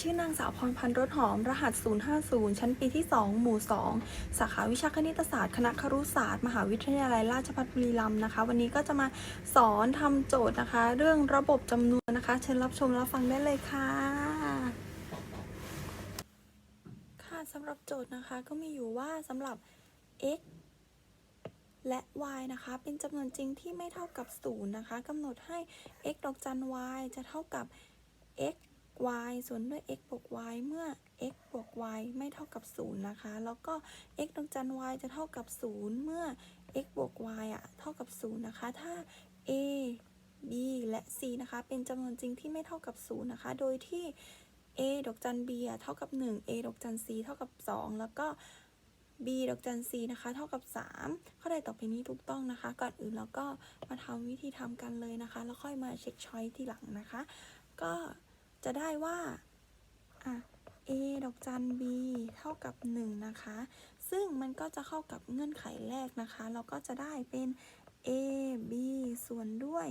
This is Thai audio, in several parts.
ชื่อนางสาวพรพันธ์รถหอม รหัส 050 ชั้นปีที่ 2 หมู่ 2 สาขาวิชาคณิตศาสตร์ คณะครุศาสตร์ มหาวิทยาลัยราชภัฏบุรีรัมย์นะคะ วันนี้ก็จะมาสอนทำโจทย์นะคะ เรื่องระบบจำนวนนะคะ เชิญรับชมรับฟังได้เลยค่ะ ค่ะสำหรับโจทย์นะคะก็มีอยู่ว่าสำหรับ x และ y นะคะ เป็นจำนวนจริงที่ไม่เท่ากับ 0 นะคะกำหนดให้ x ดอกจัน y จะเท่ากับ x y ส่วนด้วย x บวก y เมื่อ x บวก y ไม่เท่ากับ 0 นะคะ แล้วก็ x ดอกจัน y จะเท่ากับ 0 เมื่อ x บวก y อะเท่ากับ 0 นะคะ ถ้า a b และ c นะคะ เป็นจำนวนจริงที่ไม่เท่ากับ 0 นะคะ โดยที่ a ดอกจัน b อะเท่ากับ 1 a ดอกจัน c เท่ากับ 2 แล้วก็ b ดอกจัน c นะคะ เท่ากับ 3 ข้อใดต่อไปนี้ถูกต้องนะคะ ก่อนอื่นเราก็มาทำวิธีทำกันเลยนะคะ แล้วค่อยมาเช็คช้อยทีหลังนะคะ ก็ จะได้ว่าอะ a ดอกจัน b เท่ากับ 1 นะคะ ซึ่งมันก็จะเข้ากับเงื่อนไขแรกนะคะ เราก็จะได้เป็น a b ส่วนด้วย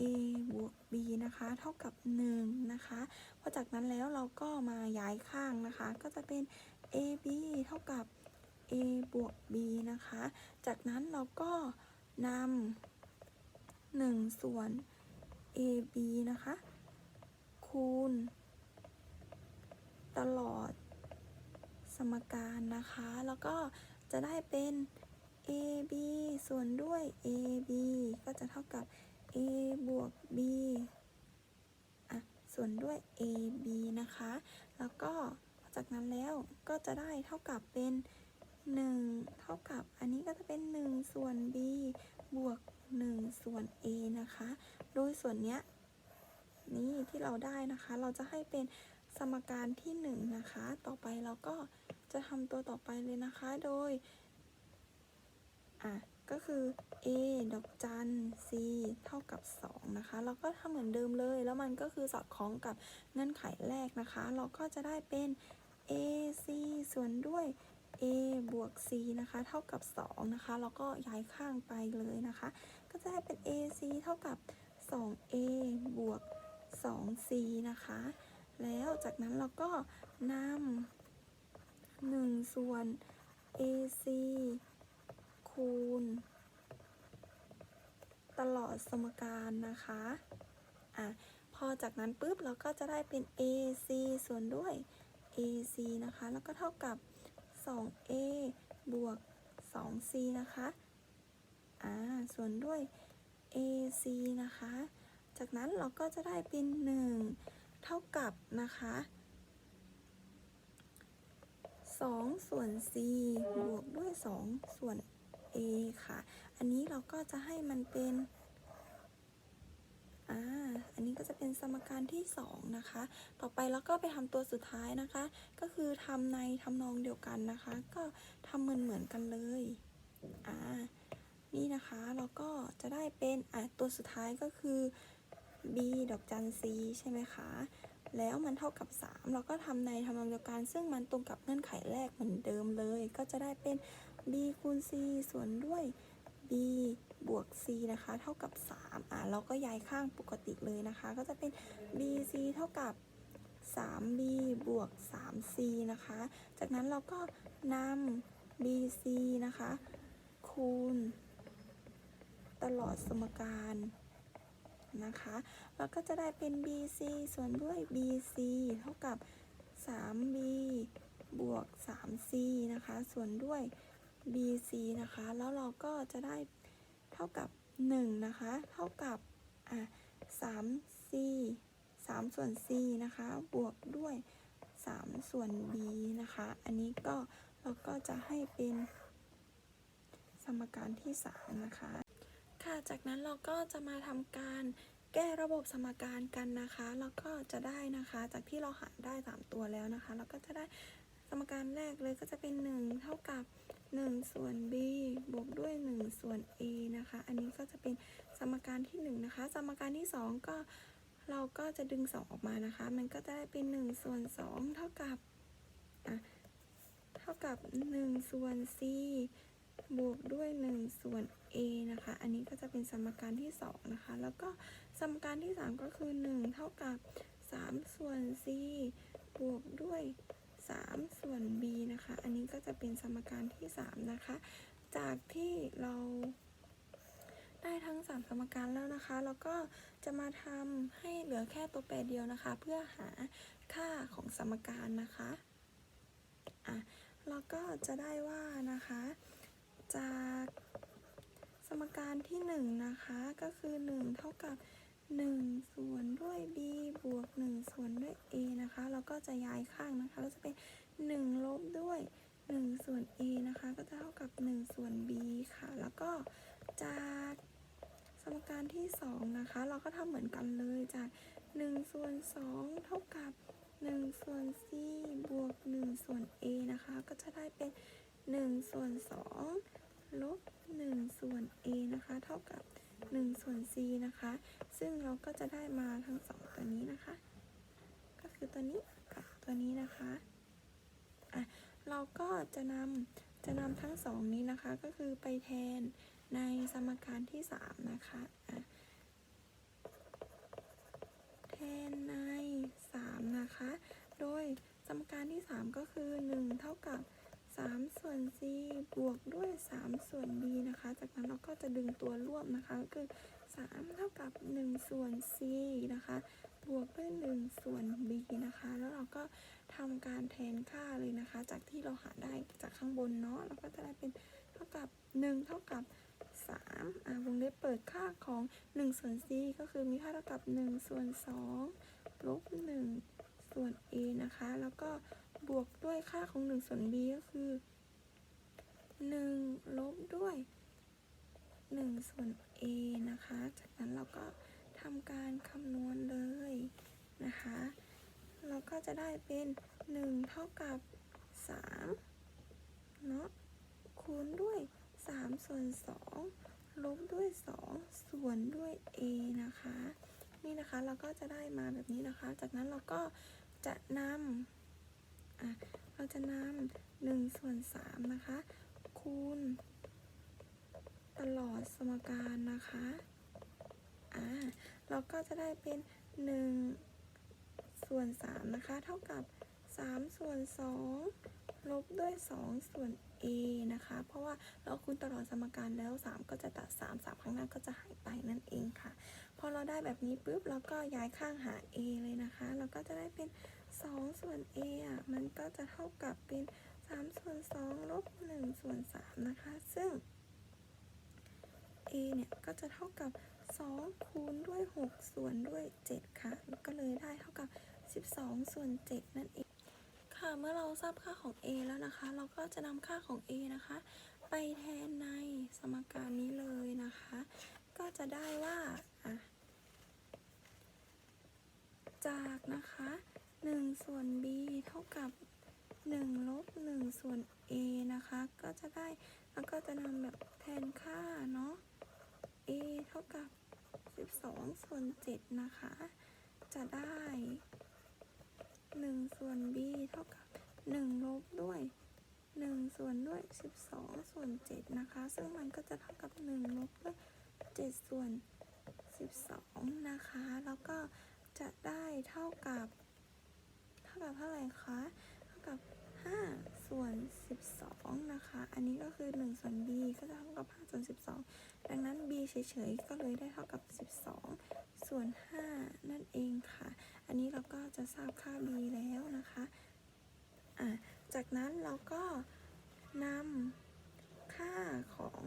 a บวก b นะคะ เท่ากับ 1 นะคะพอจากนั้นแล้วเราก็มาย้ายข้างนะคะ ก็จะเป็น a b เท่ากับ a บวก b นะคะ จากนั้นเราก็นำ1ส่วน a b นะคะ คูณ ตลอด สมการนะคะ แล้วก็จะได้เป็น a b ส่วนด้วย a b ก็จะเท่ากับ a บวก b อะ ส่วนด้วย a b นะคะ แล้วก็จากนั้นแล้วก็จะได้เท่ากับเป็น 1 เท่ากับ อันนี้ก็จะเป็น 1 ส่วน b บวก 1 ส่วน a นะคะ โดยส่วนเนี้ย นี่ที่เราได้นะคะ เราจะให้เป็นสมการที่1นนะคะ ต่อไปเราก็จะทำตัวต่อไปเลยนะคะ โดย อะ ก็คือ a ดอกจัน c เท่ากับ 2 นะคะ เราก็ทำเหมือนเดิมเลย แล้วมันก็คือสอดคล้องกับเงื่อนไขแรกนะคะ เราก็จะได้เป็น a c ส่วนด้วย a บวก c นะคะ เท่ากับ 2 นะคะเราก็ย้ายข้างไปเลยนะคะ ก็จะได้เป็น a c เท่ากับ 2a บวก 2c นะคะ แล้วจากนั้นเราก็นำ1ส่วน ac คูณ ตลอดสมการนะคะอะพอจากนั้นปุ๊บเราก็จะได้เป็น ac ส่วนด้วย ac นะคะ แล้วก็เท่ากับ 2a บวก 2c นะคะ อ่า ส่วนด้วย ac นะคะ จากนั้นเราก็จะได้เป็น 1 เท่ากับนะคะ2ส่วน c บวกด้วย 2 ส่วน a ค่ะ อันนี้เราก็จะให้มันเป็น อ่า อันนี้ก็จะเป็นสมการที่ 2 นะคะ ต่อไปเราก็ไปทำตัวสุดท้ายนะคะ ก็คือทำในทำนองเดียวกันนะคะ ก็ทำเหมือนเหมือนกันเลย อ่า นี่นะคะ เราก็จะได้เป็น อะ ตัวสุดท้ายก็คือ b ดอกจัน c ใช่ไหมคะ แล้วมันเท่ากับ 3 เราก็ทำในทำนองเดียวกัน ซึ่งมันตรงกับเงื่อนไขแรกเหมือนเดิมเลย ก็จะได้เป็น b คูณ c ส่วนด้วย b บวก c นะคะ เท่ากับ 3 อะ เราก็ย้ายข้างปกติเลยนะคะ ก็จะเป็น bc เท่ากับ 3b บวก 3c นะคะ จากนั้นเราก็นำ bc นะคะ คูณ ตลอดสมการ นะคะแล้วก็จะได้เป็น bc ส่วนด้วย bc เท่ากับ 3b บวก 3c นะคะ ส่วนด้วย bc นะคะ แล้วเราก็จะได้เท่ากับ 1 นะคะ เท่ากับอะ 3c 3 ส่วน c นะคะ บวกด้วย 3 ส่วน b นะคะ อันนี้ก็เราก็จะให้เป็นสมการที่ 3 นะคะ ค่ะ จากนั้นเราก็จะมาทำการแก้ระบบสมการกันนะคะ แล้วก็จะได้นะคะ จากที่เราหารได้ 3 ตัวแล้วนะคะ เราก็จะได้สมการแรกเลยก็จะเป็น 1 เท่ากับ 1 ส่วน b บวกด้วย 1 ส่วน a นะคะ อันนี้ก็จะเป็นสมการที่ 1 นะคะ สมการที่ 2 ก็เราก็จะดึง 2 ออกมานะคะ มันก็จะได้เป็น 1 ส่วน 2 เท่ากับอะเท่ากับ 1 ส่วน c บวกด้วย 1 ส่วน a นะคะ อันนี้ก็จะเป็นสมการที่ 2 นะคะ แล้วก็สมการที่ 3 ก็คือ 1 เท่ากับ 3 ส่วน c บวกด้วย 3 ส่วน b นะคะ อันนี้ก็จะเป็นสมการที่ 3 นะคะ จากที่เราได้ทั้ง 3 สมการแล้วนะคะ แล้วก็จะมาทำให้เหลือแค่ตัวแปรเดียวนะคะ เพื่อหาค่าของสมการนะคะอะเราก็จะได้ว่านะคะ จาก สมการที่ 1 นะคะก็คือ 1 เท่ากับ 1 ส่วนด้วย b บวก 1 ส่วนด้วย a นะคะเราก็จะย้ายข้างนะคะเราจะเป็น 1 ลบด้วย 1 ส่วน a นะคะ ก็จะเท่ากับ 1 ส่วน b ค่ะ แล้วก็จากสมการที่ 2 นะคะ เราก็ทำเหมือนกันเลยจาก 1 ส่วน 2 เท่ากับ 1 ส่วน c บวก 1 ส่วน a นะคะ ก็จะได้เป็น 1 ส่วน 2 ลบ 1 ส่วน a นะคะ เท่ากับ 1 ส่วน c นะคะ ซึ่งเราก็จะได้มาทั้งสองตัวนี้นะคะ ก็คือตัวนี้กับตัวนี้นะคะอะเราก็จะนำจะนำทั้งสองนี้นะคะ ก็คือไปแทนในสมการที่ 3 นะคะอะแทนใน 3 นะคะ โดยสมการที่ 3 ก็คือ 1 เท่ากับ 3 ส่วน c บวกด้วย 3 ส่วน b นะคะ จากนั้นเราก็จะดึงตัวร่วมนะคะก็คือ 3 เท่ากับ 1 ส่วน c นะคะ บวกด้วย 1 ส่วน b นะคะ แล้วเราก็ทำการแทนค่าเลยนะคะ จากที่เราหาได้จากข้างบนเนาะเราก็จะได้เป็นเท่ากับ 1 เท่ากับ3อ่าวงเล็บเปิดค่าของ 1 ส่วน c ก็คือมีค่าเท่ากับ 1 ส่วน2ลบ1ส่วน a นะคะ แล้วก็ บวกด้วยค่าของ1ส่วน b ก็คือ 1 ลบด้วย 1 ส่วน a นะคะ จากนั้นเราก็ทำการคำนวณเลยนะคะ เราก็จะได้เป็น 1 เท่ากับ3เนาะคูณด้วย 3 ส่วน 2 ลบด้วย 2 ส่วนด้วย a นะคะ นี่นะคะเราก็จะได้มาแบบนี้นะคะ จากนั้นเราก็จะนำ อะเราจะนำ1ส่วน3นะคะ คูณ ตลอดสมการนะคะอ่าเราก็จะได้เป็น1ส่วน3นะคะ เท่ากับ3ส่วน2ลบด้วย 2 ส่วน a นะคะ เพราะว่าเราคูณตลอดสมการแล้ว 3 ก็จะตัด 3 3 ข้างหน้าก็จะหายไปนั่นเองค่ะ พอเราได้แบบนี้ปุ๊บเราก็ย้ายข้างหา a เลยนะคะ เราก็จะได้เป็น 2 ส่วน a อะมันก็จะเท่ากับเป็น 3 ส่วน 2 ลบ 1 ส่วน 3 นะคะ ซึ่ง a เนี่ย ก็จะเท่ากับ 2 คูณด้วย 6 ส่วนด้วย 7 ค่ะ ก็เลยได้เท่ากับ 12 ส่วน 7 นั่นเอง ค่ะ เมื่อเราทราบค่าของ a แล้วนะคะ เราก็จะนำค่าของ a นะคะ ไปแทนในสมการนี้เลยนะคะ ก็จะได้ว่า จากนะคะ 1 ส่วน b เท่ากับ 1 ลบ 1 ส่วน a นะคะ ก็จะได้แล้วก็จะนำแบบแทนค่าเนาะ a เท่ากับ 12 ส่วน 7 นะคะ จะได้ 1 ส่วน b เท่ากับ 1 ลบด้วย 1 ส่วนด้วย 12 ส่วน 7 นะคะ ซึ่งมันก็จะเท่ากับ 1 ลบด้วย 7 ส่วน 12 นะคะ แล้วก็จะได้เท่ากับ ท่ากับเท่าไหร่คะเท่ากับ 5 ส่วน 12 นะคะ อันนี้ก็คือ 1 ส่วน b ก็จะเท่ากับ 5 ส่วน 12 ดังนั้น b เฉยๆ ก็เลยได้เท่ากับ 12 ส่วน 5 นั่นเองค่ะ อันนี้เราก็จะทราบค่า b แล้วนะคะอะจากนั้นเราก็นำค่าของ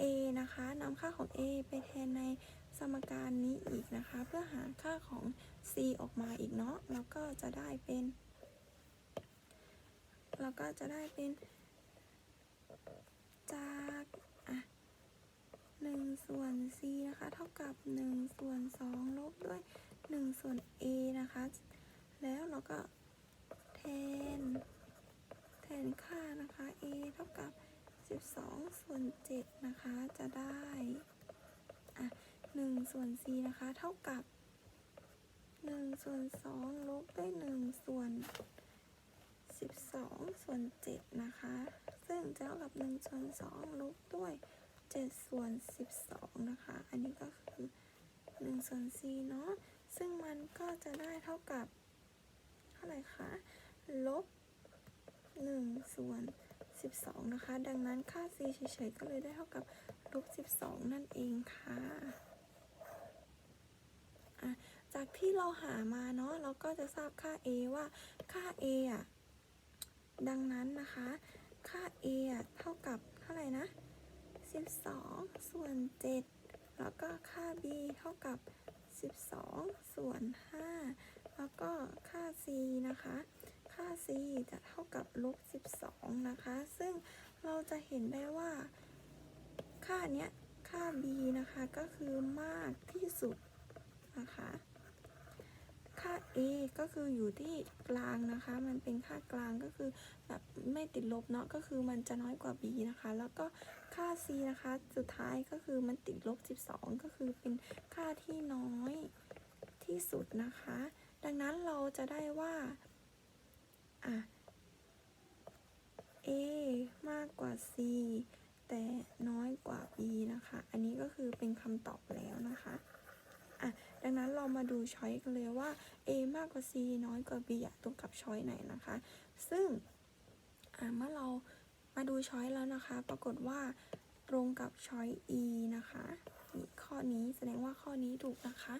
a นะคะนำค่าของ a ไปแทนใน มการนี้อีกนะคะ เพื่อหาค่าของ c ออกมาอีกเนาะแล้วก็จะได้เป็นเราก็จะได้เป็น จากอะหนึ่งส่วน c นะคะ เท่ากับหนึ่งส่วนสองลบด้วยหนึ่งส่วน a นะคะ แล้วเราก็แทน แทนค่านะคะ a เท่ากับ 12ส่วน7นะคะ จะได้อะ 1ส่วน c นะคะ เท่ากับ1ส่วน2ลบด้วย1ส่วน 12 ส่วน 7 นะคะ ซึ่งจะเท่ากับ1ส่วน2ลบด้วย7ส่วน 12 นะคะ อันนี้ก็คือ1ส่วน c เนาะ ซึ่งมันก็จะได้เท่ากับ เท่าไหร่คะ ลบหนึ่งส่วนสิบสองนะคะ ดังนั้นค่า c เฉยๆก็เลยได้เท่ากับลบสิบสองนั่นเองค่ะ จากที่เราหามาเนาะเราก็จะทราบค่า a ว่าค่า a อะดังนั้นนะคะ ค่า a อะเท่ากับเท่าไหร่นะ 12 ส่วน 7 แล้วก็ค่า b เท่ากับ 12 ส่วน 5 แล้วก็ค่า c นะคะ ค่า c จะเท่ากับลบ 12 นะคะ ซึ่งเราจะเห็นได้ว่า ค่าเนี้ย ค่า b นะคะ ก็คือมากที่สุดนะคะ ค่า a ก็คืออยู่ที่กลางนะคะ มันเป็นค่ากลางก็คือแบบไม่ติดลบเนาะก็คือมันจะน้อยกว่า b นะคะ แล้วก็ค่า c นะคะ สุดท้ายก็คือมันติดลบ 12 ก็คือเป็นค่าที่น้อยที่สุดนะคะ ดังนั้นเราจะได้ว่าอะ a มากกว่า c แต่น้อยกว่า b นะคะ อันนี้ก็คือเป็นคำตอบแล้วนะคะ อะ ดังนั้นเรามาดูช้อยกันเลยว่า a มากกว่า c น้อยกว่า b อะตรงกับช้อยไหนนะคะ ซึ่งเมื่อเรามาดูช้อยแล้วนะคะ ปรากฏว่าตรงกับช้อย e นะคะมีข้อนี้แสดงว่าข้อนี้ถูกนะคะ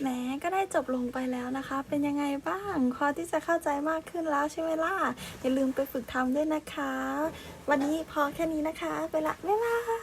แหมก็ได้จบลงไปแล้วนะคะ เป็นยังไงบ้าง พอที่จะเข้าใจมากขึ้นแล้วใช่ไหมล่ะ อย่าลืมไปฝึกทำด้วยนะคะ วันนี้พอแค่นี้นะคะ ไปละ บ๊ายบาย